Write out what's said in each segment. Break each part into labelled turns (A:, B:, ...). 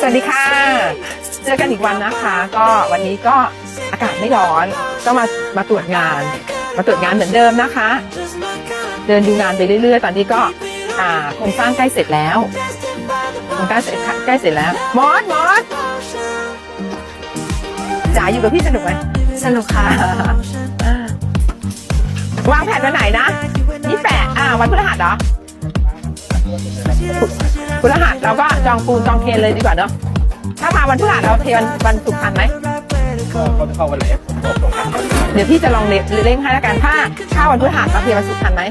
A: สวัสดีค่ะ เจอกันอีกวันนะคะ ก็วันนี้ก็อากาศไม่ร้อน ก็มามาตรวจงาน มาตรวจงานเหมือนเดิมนะคะ เดินดูงานไปเรื่อยๆ ตอนนี้ก็อ่าโครงสร้างใกล้เสร็จแล้วโครงสร้างเสร็จใกล้เสร็จแล้ว มอสมอสจ๋าอยู่กับพี่สนุกไหม
B: สนุกค่ะ
A: วางแผนวันไหนนะยี่แปดอ่าวันพฤหัสเหรอ พฤหัสเราก็จองปูนจองเทนเลยดีกว่าเนาะถ้ามาวันพฤหัสเราเทวันวันศุกร์ทันไหม
C: ก็เขาจะเข้าวันไหนบอกตร
A: เดี๋ยวพี่จะลองเร่งให้แล้วกันถ้าถ้าวันพฤหัสเราเทวันศุกร์ทันไหม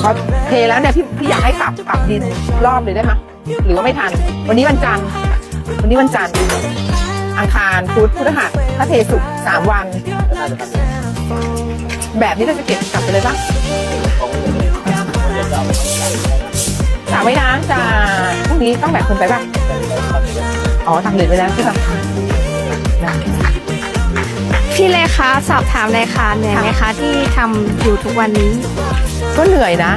A: เพราเทแล้วเนี่ยพี่พี่อยากให้ปรับปรับดินรอบเลยได้ไหมหรือว่าไม่ทัน วันนี้วันจันทร์วันนี้วันจันทร์อังคารพุธพฤหัสถ้าเทศุกร์สามวัน แบบนี้เราจะเก็บกลับไปเลยปะ
C: วจะเอาไปทำงาน
A: สระว่ายน้ำจะพรุ่งนี้ต้องแบกคนไปปะอ๋อตักเหลือไปแล้วใช่ปะได้
B: พี่เลขาสอบถามเลยค่ะเหนื่อยไหมคะที่ทำอยู่ทุกวันนี้
A: ก็เหนื่อยนะ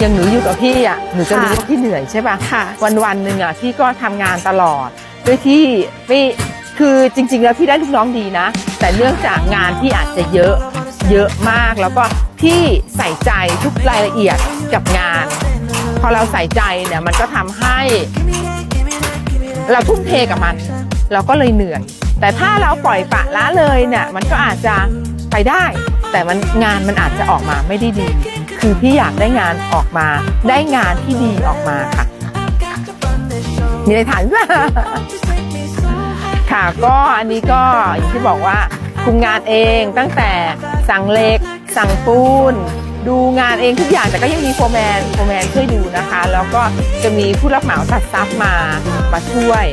A: อย่างหนูอยู่กับพี่อะหนูจะรู้
B: ค่ะ
A: ว่าพี่เหนื่อยใช่ปะ
B: ค่ะ
A: วันวันๆหนึ่งอะพี่ก็ทำงานตลอดด้วยที่ไม่คือจริง ๆ แล้วพี่ได้ลูกน้องดีนะ แต่เนื่องจากงานที่อาจจะเยอะเยอะมากแล้วก็พี่ใส่ใจทุกรายละเอียดกับงาน พอเราใส่ใจเนี่ยมันก็ทำให้ เราทุ่มเทกับมัน เราก็เลยเหนื่อย แต่ถ้าเราปล่อยปะละเลยเนี่ยมันก็อาจจะไปได้ แต่มันงานมันอาจจะออกมาไม่ได้ดี คือพี่อยากได้งานออกมา ได้งานที่ดีออกมาค่ะมีอะไรถามป่ะค่ะก็อันนี้ก็อย่างที่บอกว่าคุมงานเองตั้งแต่สั่งเล็กสั่งปูน ดูงานเองทุกอย่างแต่ก็ยังมีโฟร์แมนโฟร์แมนช่วยดูนะคะ แล้วก็จะมีผู้รับเหมาตัดซับมามาช่วย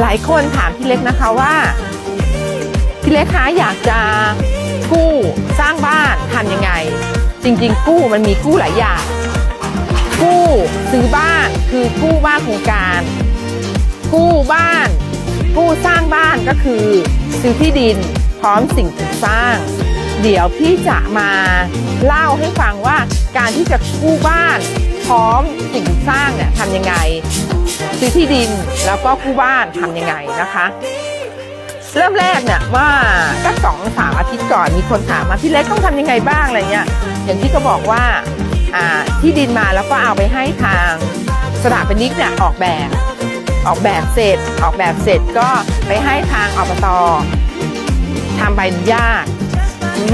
A: หลายคนถามพี่เล็กนะคะว่าพี่เล็กคะอยากจะกู้สร้างบ้านทำยังไง จริง ๆ กู้มันมีกู้หลายอย่าง กู้ซื้อบ้านคือกู้บ้านโครงการ กู้บ้าน กู้สร้างบ้านก็คือ ซื้อที่ดินพร้อมสิ่งปลูกสร้าง เดี๋ยวพี่จะมาเล่าให้ฟังว่าการที่จะกู้บ้านพร้อมสิ่งสร้างเนี่ยทำยังไงซื้อที่ดินแล้วก็กู้บ้านทำยังไงนะคะ เริ่มแรกเนี่ยว่าก็สองสามอาทิตย์ก่อนมีคนถามมาพี่เล็กต้องทำยังไงบ้างอะไรเงี้ยอย่างที่ก็บอกว่าอ่าที่ดินมาแล้วก็เอาไปให้ทางสถาปนิกเนี่ยออกแบบ ออกแบบเสร็จ ออกแบบเสร็จก็ไปให้ทางอบตทำใบอนุญาต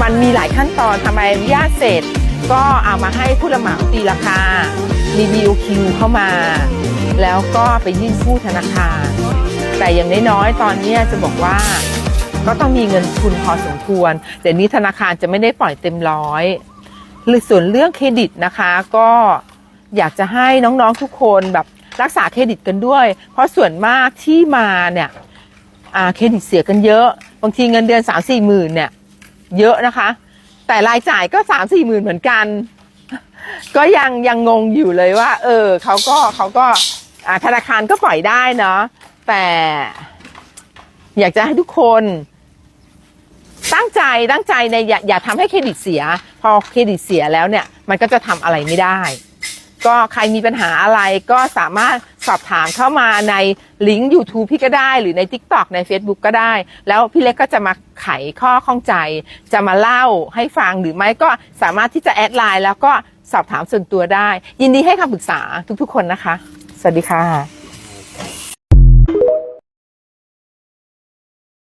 A: มันมีหลายขั้นตอนทำใบอนุญาตเสร็จ ก็เอามาให้ผู้รับเหมาตีราคา มี BOQ เข้ามา แล้วก็ไปยื่นกู้ธนาคารแต่อย่างน้อยๆตอนนี้จะบอกว่าก็ต้องมีเงินทุนพอสมควรเดี๋ยวนี้ธนาคารจะไม่ได้ปล่อยเต็มร้อยหรือส่วนเรื่องเครดิตนะคะ ก็อยากจะให้น้องๆทุกคนแบบรักษาเครดิตกันด้วย เพราะส่วนมากที่มาเนี่ยเครดิตเสียกันเยอะ บางทีเงินเดือน3 4หมื่นเนี่ย เยอะนะคะ แต่รายจ่ายก็สามสี่หมื่นเหมือนกัน ก็ยังยังงงอยู่เลยว่า เออเขาก็เขาก็ธนาคารก็ปล่อยได้เนาะแต่อยากจะให้ทุกคนตั้งใจตั้งใจในอย่าอย่าทำให้เครดิตเสีย พอเครดิตเสียแล้วเนี่ย มันก็จะทำอะไรไม่ได้ ก็ใครมีปัญหาอะไรก็สามารถสอบถามเข้ามาในลิงก์ YouTube พี่ก็ได้ หรือใน TikTok ใน Facebook ก็ได้ แล้วพี่เล็กก็จะมาไขข้อข้องใจ จะมาเล่าให้ฟังหรือไม่ก็สามารถที่จะแอดไลน์แล้วก็สอบถามส่วนตัวได้ ยินดีให้คำปรึกษาทุกๆคนนะคะ สวัสดีค่ะ